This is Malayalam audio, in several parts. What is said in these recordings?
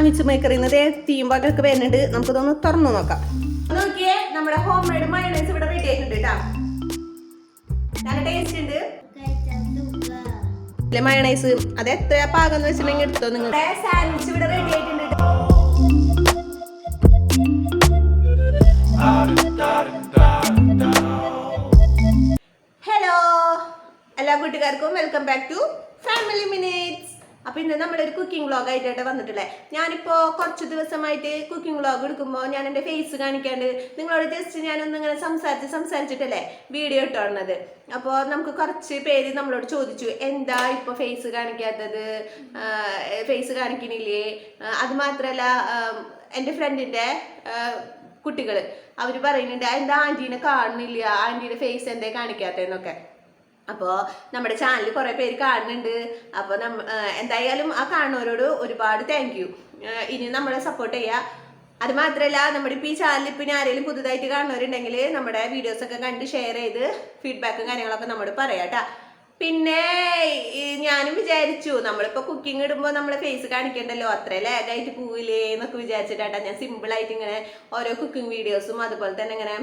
സാൻഡ്വിച്ച് മേക്കറിൽ നിന്ന് തീമ്പാക്കൊക്കെ വരുന്നുണ്ട്? നമുക്കിതൊന്ന് തുറന്നു നോക്കാം. നോക്കിയേ നമ്മുടെ ഹോം മെയ്ഡ് മയണൈസ് ഇവിടെ റെഡി ആയിട്ടുണ്ട് കേട്ടോ നല്ല ടേസ്റ്റ് ഉണ്ട്. ഇല്ലേ മയോണൈസ് അത് എത്ര പാകം എന്ന് വെച്ചിട്ടുണ്ടെങ്കിൽ എടുത്തോ നിങ്ങൾ. സാൻഡ്വിച്ച് ഇവിടെ റെഡി ആയിട്ടുണ്ട് ഹലോ എല്ലാ കൂട്ടുകാർക്കും welcome back to family minutes അപ്പൊ ഇന്ന് ഒരു കുക്കിംഗ് വ്ളോഗ് ആയിട്ടാണ് വന്നിട്ടുള്ളത് ഞാനിപ്പോ കുറച്ച് ദിവസമായിട്ട് കുക്കിംഗ് വ്ളോഗ് എടുക്കുമ്പോൾ ഞാൻ എന്റെ ഫേസ് കാണിക്കാണ്ട് നിങ്ങളോട് ജസ്റ്റ് ഞാനൊന്ന് ഇങ്ങനെ സംസാരിച്ച് സംസാരിച്ചിട്ടല്ലേ വീഡിയോ ഇട്ടോണത് അപ്പോൾ നമുക്ക് കുറച്ച് പേര് നമ്മളോട് ചോദിച്ചു എന്താ ഇപ്പോൾ ഫേസ് കാണിക്കാത്തത്? ഫേസ് കാണിക്കണില്ലേ? അത് മാത്രമല്ല എന്റെ ഫ്രണ്ടിന്റെ കുട്ടികൾ അവർ പറയുന്നുണ്ട് എന്താ ആന്റീനെ കാണുന്നില്ല? ആന്റീന്റെ ഫേസ് എന്തേ കാണിക്കാത്തതെന്നൊക്കെ. അപ്പോൾ നമ്മുടെ ചാനൽ കുറേ പേര് കാണുന്നുണ്ട്. അപ്പോൾ നമ്മ എന്തായാലും ആ കാണുന്നവരോട് ഒരുപാട് താങ്ക് യു ഇനി നമ്മളെ സപ്പോർട്ട് ചെയ്യുക അത് മാത്രമല്ല നമ്മുടെ ഇപ്പോൾ ഈ ചാനൽ ഇനി ആരെങ്കിലും പുതുതായിട്ട് കാണുന്നവരുണ്ടെങ്കിൽ നമ്മുടെ വീഡിയോസ് ഒക്കെ കണ്ട് ഷെയർ ചെയ്ത് ഫീഡ്ബാക്കും കാര്യങ്ങളൊക്കെ നമ്മോട് പറയാം കേട്ടോ പിന്നെ ഞാനും വിചാരിച്ചു നമ്മളിപ്പോൾ കുക്കിംഗ് ഇടുമ്പോൾ നമ്മളെ ഫേസ് കാണിക്കണ്ടല്ലോ അത്ര ലാഗായിട്ട് പോവില്ലേ എന്നൊക്കെ വിചാരിച്ചിട്ടാട്ടാ ഞാൻ സിമ്പിൾ ആയിട്ട് ഇങ്ങനെ ഓരോ കുക്കിംഗ് വീഡിയോസും അതുപോലെ തന്നെ ഇങ്ങനെ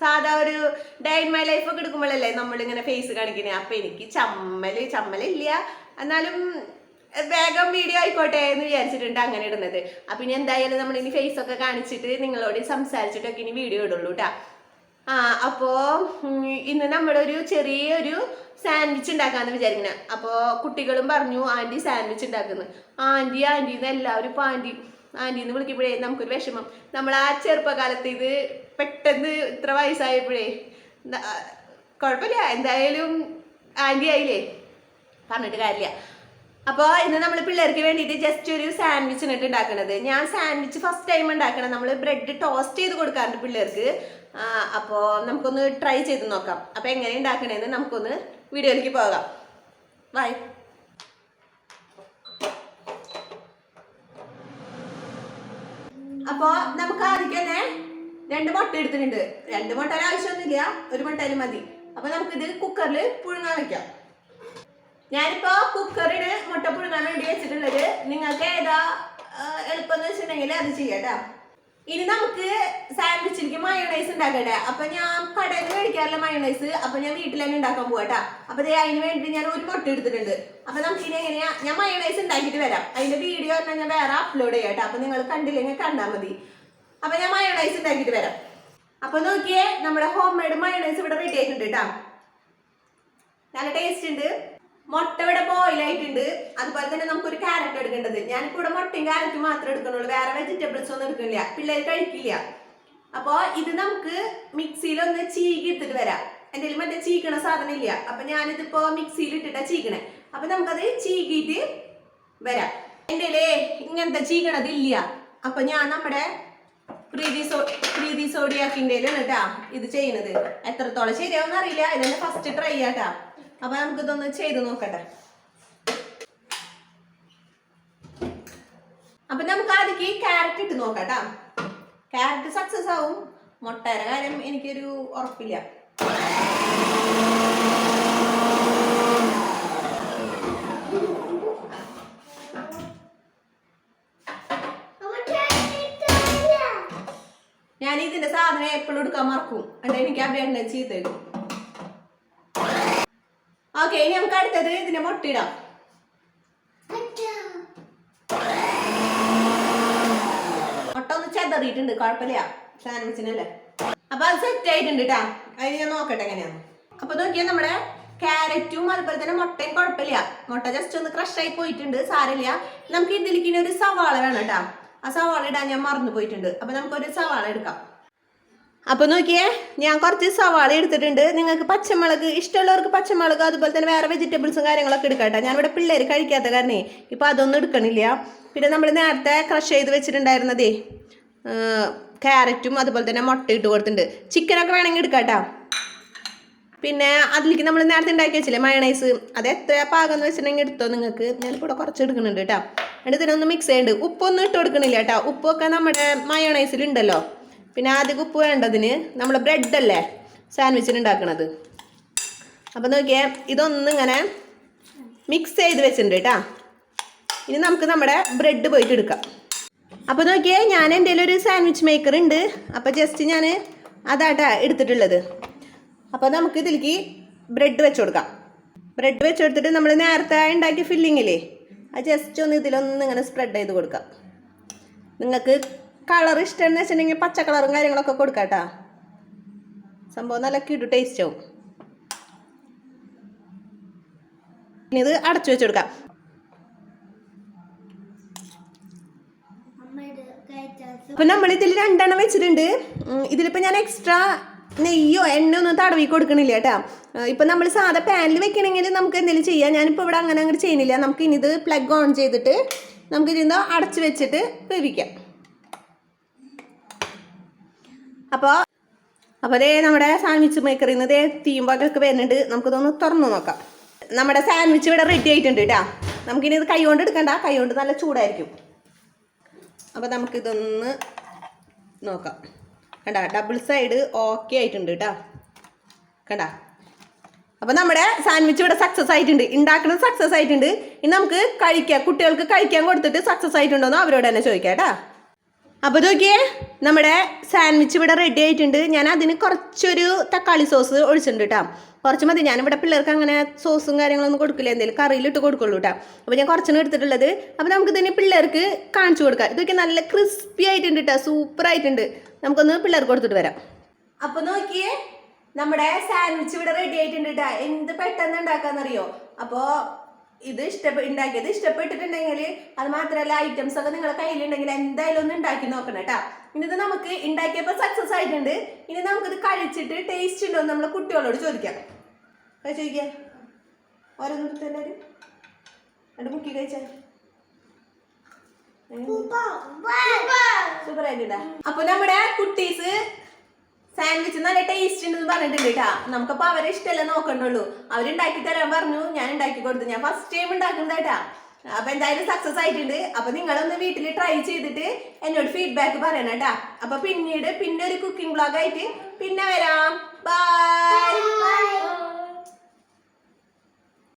സാധാ ഒരു ഡേ ഇൻ മൈ ലൈഫ് ഒക്കെ എടുക്കുമ്പോഴല്ലേ നമ്മളിങ്ങനെ ഫേസ് കാണിക്കുന്നത് അപ്പൊ എനിക്ക് ചമ്മൽ ചമ്മലില്ല. എന്നാലും വേഗം വീഡിയോ ആയിക്കോട്ടെ എന്ന് വിചാരിച്ചിട്ടുണ്ട് അങ്ങനെ ഇടുന്നത്. അപ്പൊ ഇനി എന്തായാലും നമ്മൾ ഇനി ഫേസ് ഒക്കെ കാണിച്ചിട്ട് നിങ്ങളോട് സംസാരിച്ചിട്ടൊക്കെ ഇനി വീഡിയോ ഇടുള്ളൂ കേട്ടാ ആ അപ്പോ ഇന്ന് നമ്മളൊരു ചെറിയൊരു സാൻഡ്വിച്ച് ഉണ്ടാക്കാന്ന് വിചാരിക്കുന്നത് അപ്പോ കുട്ടികളും പറഞ്ഞു ആന്റി സാൻഡ്വിച്ച് ഉണ്ടാക്കുന്നു. ആന്റി ആന്റി എന്ന് എല്ലാവരും ഇപ്പൊ ആന്റി ആന്റി എന്ന് വിളിക്കുമ്പോഴേ നമുക്കൊരു വിഷമം. നമ്മൾ ആ ചെറുപ്പകാലത്ത് ഇത് പെട്ടെന്ന് ഇത്ര വയസ്സായപ്പോഴേ കുഴപ്പമില്ല എന്തായാലും ആന്റി ആയില്ലേ? പറഞ്ഞിട്ട് കാര്യമില്ല. അപ്പോൾ ഇന്ന് നമ്മൾ പിള്ളേർക്ക് വേണ്ടിയിട്ട് ജസ്റ്റ് ഒരു സാൻഡ്വിച്ച് ഇട്ട് ഉണ്ടാക്കുന്നത് ഞാൻ സാൻഡ്വിച്ച് ഫസ്റ്റ് ടൈം ഉണ്ടാക്കണം. നമ്മൾ ബ്രെഡ് ടോസ്റ്റ് ചെയ്ത് കൊടുക്കാറുണ്ട് പിള്ളേർക്ക്. അപ്പോൾ നമുക്കൊന്ന് ട്രൈ ചെയ്ത് നോക്കാം. അപ്പോൾ എങ്ങനെ ഉണ്ടാക്കണേന്ന് നമുക്കൊന്ന് വീഡിയോയിലേക്ക് പോകാം. ബൈ അപ്പോൾ നമുക്ക് ആദ്യം തന്നെ രണ്ട് മുട്ട എടുത്തിട്ടുണ്ട്. രണ്ട് മുട്ട ആവശ്യമൊന്നുമില്ല. ഒരു മുട്ടയിൽ മതി. അപ്പൊ നമുക്കിത് കുക്കറിൽ പുഴുങ്ങാൻ വെക്കാം. ഞാനിപ്പോ കുക്കറിന് മുട്ട പുഴുങ്ങാൻ വേണ്ടി വെച്ചിട്ടുള്ളത്. നിങ്ങൾക്ക് ഏതാ എളുപ്പം എന്ന് വെച്ചിട്ടുണ്ടെങ്കിൽ അത് ചെയ്യാട്ടോ. ഇനി നമുക്ക് സാൻഡ്വിച്ചിലേക്ക് മയോണൈസ് ഉണ്ടാക്കട്ടെ. അപ്പൊ ഞാൻ കടയിൽ മേടിക്കാറില്ല മയോണൈസ് അപ്പൊ ഞാൻ വീട്ടിൽ തന്നെ ഉണ്ടാക്കാൻ പോകട്ടാ അപ്പൊ അതിന് വേണ്ടി ഞാൻ ഒരു മുട്ട എടുത്തിട്ടുണ്ട്. അപ്പൊ നമുക്ക് ഇനി എങ്ങനെയാ ഞാൻ മയോണൈസ് ഉണ്ടാക്കിയിട്ട് വരാം. അതിന്റെ വീഡിയോ പറഞ്ഞാൽ ഞാൻ വേറെ അപ്ലോഡ് ചെയ്യാട്ടോ. അപ്പൊ നിങ്ങൾ കണ്ടില്ലെങ്കിൽ കണ്ടാൽ മതി. അപ്പൊ ഞാൻ മയോണൈസ് ഉണ്ടാക്കിയിട്ട് വരാം. അപ്പൊ നോക്കിയേ നമ്മുടെ ഹോം മെയ്ഡ് മയോണൈസ് ഇവിടെ റെഡി ആയിട്ടുണ്ട് കേട്ടോ നല്ല ടേസ്റ്റ് ഉണ്ട് മുട്ട ഇവിടെ ബോയിൽ ആയിട്ടുണ്ട്. അതുപോലെ തന്നെ നമുക്കൊരു ക്യാരറ്റ് എടുക്കേണ്ടത്. ഞാനിപ്പോ ഇവിടെ മുട്ടയും ക്യാരറ്റും മാത്രമേ എടുക്കണുള്ളൂ വേറെ വെജിറ്റബിൾസ് ഒന്നും എടുക്കണില്ല പിള്ളേർ കഴിക്കില്ല. അപ്പോൾ ഇത് നമുക്ക് മിക്സിയിൽ ഒന്ന് ചീകി എടുത്തിട്ട് വരാം. എന്റെ മറ്റേ ചീക്കണ സാധനം ഇല്ല. അപ്പൊ ഞാനിതിപ്പോ മിക്സിയിൽ ഇട്ടിട്ടാ ചീക്കണേ അപ്പൊ നമുക്കത് ചീകിയിട്ട് വരാം. എന്റെ ഇങ്ങനത്തെ ചീകണതില്ല അപ്പൊ ഞാൻ നമ്മുടെ പ്രീതി സോ പ്രീതി സോഡിയാക്കിന്റെയിലാണ് കേട്ടാ ഇത് ചെയ്യുന്നത്. എത്രത്തോളം ശരിയാവുന്ന അറിയില്ല. ഇതെന്നെ ഫസ്റ്റ് ട്രൈ ആട്ടാ അപ്പൊ നമുക്ക് ഇതൊന്ന് ചെയ്ത് നോക്കട്ടെ. അപ്പൊ നമുക്ക് ആദ്യം ക്യാരറ്റ് ഇട്ട് നോക്കട്ടാ ക്യാരറ്റ് സക്സസ് ആവും. മുട്ടയുടെ കാര്യം എനിക്കൊരു ഉറപ്പില്ല. ഞാൻ ഇതിന്റെ സാധനം എപ്പോഴും എടുക്കാൻ മറക്കും. എന്നിട്ട് എനിക്ക് ആ ചെയ്ത് തരും ഓക്കെ ഇനി നമുക്ക് അടുത്തത് ഇതിനെ മുട്ടിടാം മുട്ട. ഒന്ന് ചെതറിയിട്ടുണ്ട് കുഴപ്പമില്ല. സാൻഡ്വിച്ചിനല്ലേ അപ്പൊ അത് സെറ്റ് ആയിട്ടുണ്ട് കേട്ടാ അതിന് ഞാൻ നോക്കട്ടെ എങ്ങനെയാന്ന്. അപ്പൊ നോക്കിയാൽ നമ്മുടെ ക്യാരറ്റും അതുപോലെ തന്നെ മുട്ടയും കുഴപ്പമില്ല. മുട്ട ജസ്റ്റ് ഒന്ന് ക്രഷ് ആയി പോയിട്ടുണ്ട് സാരമില്ല. നമുക്ക് ഇതിലേക്ക് ഇനി ഒരു സവാള വേണം കേട്ടാ ആ സവാള ഇടാൻ ഞാൻ മറന്നു പോയിട്ടുണ്ട്. അപ്പൊ നമുക്കൊരു സവാള എടുക്കാം. അപ്പോൾ നോക്കിയേ ഞാൻ കുറച്ച് സവാള എടുത്തിട്ടുണ്ട്. നിങ്ങൾക്ക് പച്ചമുളക് ഇഷ്ടമുള്ളവർക്ക് പച്ചമുളക് അതുപോലെ തന്നെ വേറെ വെജിറ്റബിൾസും കാര്യങ്ങളൊക്കെ എടുക്കട്ടെ ഞാനിവിടെ പിള്ളേർ കഴിക്കാത്ത കാരണേ ഇപ്പൊ അതൊന്നും എടുക്കണില്ല. പിന്നെ നമ്മൾ നേരത്തെ ക്രഷ് ചെയ്ത് വെച്ചിട്ടുണ്ടായിരുന്നതേ ക്യാരറ്റും അതുപോലെ തന്നെ മുട്ട ഇട്ട് കൊടുത്തിട്ടുണ്ട്. ചിക്കനൊക്കെ വേണമെങ്കിൽ എടുക്കാട്ടോ പിന്നെ അതിലേക്ക് നമ്മൾ നേരത്തെ ഉണ്ടാക്കി വെച്ചില്ലേ മയണൈസ് അത് എത്ര പാകം എന്ന് വെച്ചിട്ടുണ്ടെങ്കിൽ എടുത്തോ നിങ്ങൾക്ക്. ഞാനിപ്പോൾ ഇവിടെ കുറച്ച് എടുക്കുന്നുണ്ട് കേട്ടോ. എന്നിട്ട് ഇതിനൊന്ന് മിക്സ് ചെയ്യുന്നുണ്ട് ഉപ്പൊന്നും ഇട്ട് കൊടുക്കണില്ല കേട്ടോ. ഉപ്പൊക്കെ നമ്മുടെ മയോണൈസിൽ ഉണ്ടല്ലോ പിന്നെ ആദ്യം ഉപ്പ് വേണ്ടതിന് നമ്മൾ ബ്രെഡ് അല്ലേ? സാൻഡ്വിച്ചിന് ഉണ്ടാക്കണത് അപ്പം നോക്കിയേ ഇതൊന്നും ഇങ്ങനെ മിക്സ് ചെയ്ത് വെച്ചിട്ടുണ്ട് കേട്ടോ. ഇനി നമുക്ക് നമ്മുടെ ബ്രെഡ് പോയിട്ട് എടുക്കാം. അപ്പോൾ നോക്കിയേ ഞാൻ എന്റെ ഒരു സാൻഡ്വിച്ച് മേക്കർ ഉണ്ട് അപ്പോൾ ജസ്റ്റ് ഞാൻ അതാട്ടാ എടുത്തിട്ടുള്ളത്. അപ്പോൾ നമുക്ക് ഇതിലേക്ക് ബ്രെഡ് വെച്ച് കൊടുക്കാം. ബ്രെഡ് വെച്ച് കൊടുത്തിട്ട് നമ്മൾ നേരത്തെ ഉണ്ടാക്കിയ ഫില്ലിങ്ങില്ലേ അത് ജസ്റ്റ് ഒന്ന് ഇതിലൊന്ന് ഇങ്ങനെ സ്പ്രെഡ് ചെയ്ത് കൊടുക്കാം. നിങ്ങൾക്ക് കളർ ഇഷ്ടമെന്ന് വെച്ചിട്ടുണ്ടെങ്കിൽ പച്ച കളറും കാര്യങ്ങളൊക്കെ കൊടുക്കാം കേട്ടോ സംഭവം നല്ല കിടു ടേസ്റ്റ് ആവും. ഇനി ഇത് അടച്ചു വെച്ച് കൊടുക്കാം. അപ്പൊ നമ്മൾ ഇതിൽ രണ്ടെണ്ണം വെച്ചിട്ടുണ്ട്. ഇതിലിപ്പോൾ ഇതിലിപ്പോ ഞാൻ എക്സ്ട്രാ നെയ്യോ എണ്ണ ഒന്നും തടവി കൊടുക്കണില്ല കേട്ടാ. ഇപ്പം നമ്മൾ സാധാ പാനിൽ വെക്കണമെങ്കിൽ നമുക്ക് എന്തെങ്കിലും ചെയ്യാം. ഞാനിപ്പോൾ ഇവിടെ അങ്ങനെ അങ്ങനെ ചെയ്യുന്നില്ല നമുക്ക് ഇനി ഇത് പ്ലഗ് ഓൺ ചെയ്തിട്ട് നമുക്ക് ഇതിന്ന് അടച്ചു വെച്ചിട്ട് വേവിക്കാം. അപ്പോൾ അപ്പോൾ അതേ നമ്മുടെ സാൻഡ്വിച്ച് മേക്കറിൽ നിന്ന് ദേ വകൾക്ക് വരുന്നുണ്ട്. നമുക്കിതൊന്ന് തുറന്നു നോക്കാം. നമ്മുടെ സാൻഡ്വിച്ച് ഇവിടെ റെഡി ആയിട്ടുണ്ട് കേട്ടാ. നമുക്കിനി ഇത് കൈ കൊണ്ട് എടുക്കണ്ട. കൈ കൊണ്ട് നല്ല ചൂടായിരിക്കും. അപ്പോൾ നമുക്കിതൊന്ന് നോക്കാം. കണ്ട ഡബിൾ സൈഡ് ഓക്കെ ആയിട്ടുണ്ട് കേട്ടോ കണ്ട. അപ്പോൾ നമ്മുടെ സാൻഡ്വിച്ച് ഇവിടെ സക്സസ് ആയിട്ടുണ്ട്. ഉണ്ടാക്കുന്നത് സക്സസ് ആയിട്ടുണ്ട്. ഇനി നമുക്ക് കഴിക്കാം. കുട്ടികൾക്ക് കഴിക്കാൻ കൊടുത്തിട്ട് സക്സസ് ആയിട്ടുണ്ടോയെന്ന് അവരോട് തന്നെ ചോദിക്കാം കേട്ടോ അപ്പോൾ നോക്കിയേ നമ്മുടെ സാൻഡ്വിച്ച് ഇവിടെ റെഡി ആയിട്ടുണ്ട്. ഞാൻ അതിന് കുറച്ചൊരു തക്കാളി സോസ് ഒഴിച്ചിട്ടുണ്ട് കേട്ടോ കുറച്ച് മതി. ഞാനിവിടെ പിള്ളേർക്ക് അങ്ങനെ സോസും കാര്യങ്ങളൊന്നും കൊടുക്കില്ല. എന്തെങ്കിലും കറിയിലിട്ട് കൊടുക്കുള്ളൂ കേട്ടോ അപ്പോൾ ഞാൻ കുറച്ചാണ് എടുത്തിട്ടുള്ളത്. അപ്പോൾ നമുക്ക് ഇതിന് പിള്ളേർക്ക് കാണിച്ചു കൊടുക്കാം. ഇതൊക്കെ നല്ല ക്രിസ്പി ആയിട്ടുണ്ട് കേട്ടോ സൂപ്പർ ആയിട്ടുണ്ട്. നമുക്കൊന്ന് പിള്ളേർക്ക് കൊടുത്തിട്ട് വരാം. അപ്പൊ നോക്കിയേ നമ്മുടെ സാൻഡ്വിച്ച് ഇവിടെ റെഡി ആയിട്ടുണ്ട് കേട്ടോ എന്ത് പെട്ടെന്ന് ഉണ്ടാക്കാന്നറിയോ? അപ്പോൾ ഇത് ഇഷ്ടപ്പെട്ട് ഉണ്ടാക്കിയത് ഇഷ്ടപ്പെട്ടിട്ടുണ്ടെങ്കിൽ അത് മാത്രമല്ല ഐറ്റംസ് ഒക്കെ നിങ്ങളുടെ കയ്യിലുണ്ടെങ്കിൽ എന്തായാലും ഒന്ന് ഉണ്ടാക്കി നോക്കണം കേട്ടോ ഇനി ഇത് നമുക്ക് ഉണ്ടാക്കിയപ്പോൾ സക്സസ് ആയിട്ടുണ്ട്. ഇനി നമുക്ക് ഇത് കഴിച്ചിട്ട് ടേസ്റ്റ് ഉണ്ടോ എന്ന് നമ്മളെ കുട്ടികളോട് ചോദിക്കാം. ചോദിക്കാം. ഓരോന്നും എടുത്ത് എല്ലാവരും രണ്ട് മുക്കി കഴിച്ചാ. സൂപ്പർ ആയിട്ടുണ്ടാ അപ്പൊ നമ്മുടെ കുട്ടീസ് സാൻഡ്വിച്ച് നല്ല ടേസ്റ്റ് ഉണ്ടെന്ന് പറഞ്ഞിട്ടുണ്ട് കേട്ടാ. നമുക്കപ്പോ അവരെ ഇഷ്ടമല്ല നോക്കണ്ടുള്ളൂ. അവരുണ്ടാക്കി തരാൻ പറഞ്ഞു ഞാൻ ഉണ്ടാക്കി കൊടുത്തു. ഞാൻ ഫസ്റ്റ് ടൈം ഉണ്ടാക്കുന്നത് കേട്ടാ. അപ്പൊ എന്തായാലും സക്സസ് ആയിട്ടുണ്ട്. അപ്പൊ നിങ്ങളൊന്ന് വീട്ടിൽ ട്രൈ ചെയ്തിട്ട് എന്നോട് ഫീഡ്ബാക്ക് പറയണം കേട്ടാ. അപ്പൊ പിന്നീട് പിന്നെ ഒരു കുക്കിംഗ് ബ്ലോഗ് ആയിട്ട് പിന്നെ വരാം. ബൈ